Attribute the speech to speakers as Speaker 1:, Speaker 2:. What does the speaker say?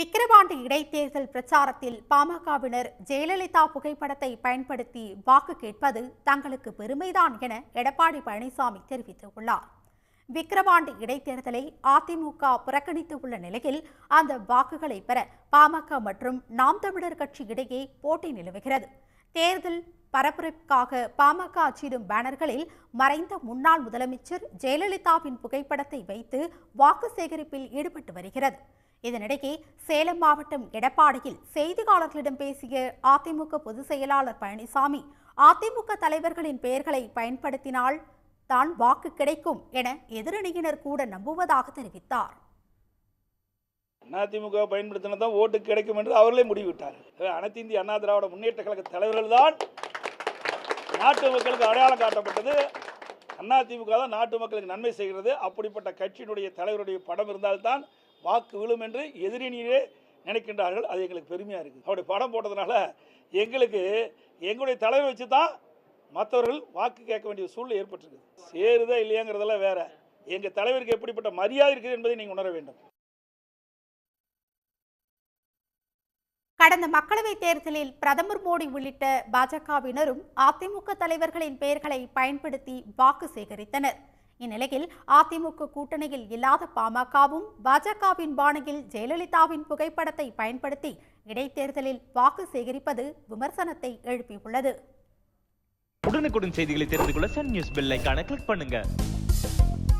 Speaker 1: விக்கிரவாண்டி இடைத்தேர்தல் பிரச்சாரத்தில் பாமகவினர் ஜெயலலிதா புகைப்படத்தை பயன்படுத்தி வாக்கு கேட்பது தங்களுக்கு பெருமைதான் என எடப்பாடி பழனிசாமி தெரிவித்துள்ளார் விக்கிரவாண்டி இடைத்தேர்தலை அதிமுக புறக்கணித்துள்ள நிலையில் அந்த வாக்குகளை பெற பாமக மற்றும் நாம் தமிழர் கட்சி இடையே போட்டி நிலவுகிறது தேர்தல் பரப்புரைக்காக பாமக அச்சிடும் பேனர்களில் மறைந்த முன்னாள் முதலமைச்சர் ஜெயலலிதாவின் புகைப்படத்தை வைத்து வாக்கு சேகரிப்பில் ஈடுபட்டு வருகிறது இதனிடையே சேலம் மாவட்டம் எடப்பாடியில் செய்தியாளர்களிடம் பேசிய அதிமுக பொதுச் செயலாளர் பழனிசாமி அதிமுக தலைவர்களின் பெயர்களை பயன்படுத்தினால் தான் வாக்கு கிடைக்கும் என எதிரணியினர் கூட நம்புவதாக தெரிவித்தார்
Speaker 2: அதிமுக பயன்படுத்தினதான் ஓட்டு கிடைக்கும் என்று அவர்களே முடிவிட்டார் அனைத்து இந்திய அண்ணா திராவிட முன்னேற்ற கழக தலைவர்கள் தான் நாட்டு மக்களுக்கு அடையாளம் காட்டப்பட்டது அதிமுக தான் நாட்டு மக்களுக்கு நன்மை செய்கிறது அப்படிப்பட்ட கட்சியினுடைய தலைவருடைய படம் இருந்தால்தான் வாக்கு விழும் என்று எதிரினியே நினைக்கின்றார்கள் அது எங்களுக்கு பெருமையாக இருக்குது அப்படி படம் போட்டதுனால எங்களுக்கு எங்களுடைய தலைவர் வச்சு தான் மற்றவர்கள் வாக்கு கேட்க வேண்டிய சூழ்நிலை ஏற்பட்டிருக்கு சேருதா இல்லையாங்கிறதெல்லாம் வேற எங்கள் தலைவருக்கு எப்படிப்பட்ட மரியாதை இருக்குது என்பதை நீங்கள் உணர வேண்டும்
Speaker 1: கடந்த மக்களவைத் தேர்தலில் பிரதமர் மோடி உள்ளிட்ட பாஜகவினரும் அதிமுக தலைவர்களின் பெயர்களை பயன்படுத்தி வாக்கு சேகரித்தனர் இந்நிலையில் அதிமுக கூட்டணியில் இல்லாத பாமகவும் பாஜகவின் பாணியில் ஜெயலலிதாவின் புகைப்படத்தை பயன்படுத்தி இடைத்தேர்தலில் வாக்கு சேகரிப்பது விமர்சனத்தை எழுப்பியுள்ளது உடனுக்குடன் செய்திகளை தெரிந்து கொள்ள சன் நியூஸ் பெல் கிளிக் பண்ணுங்க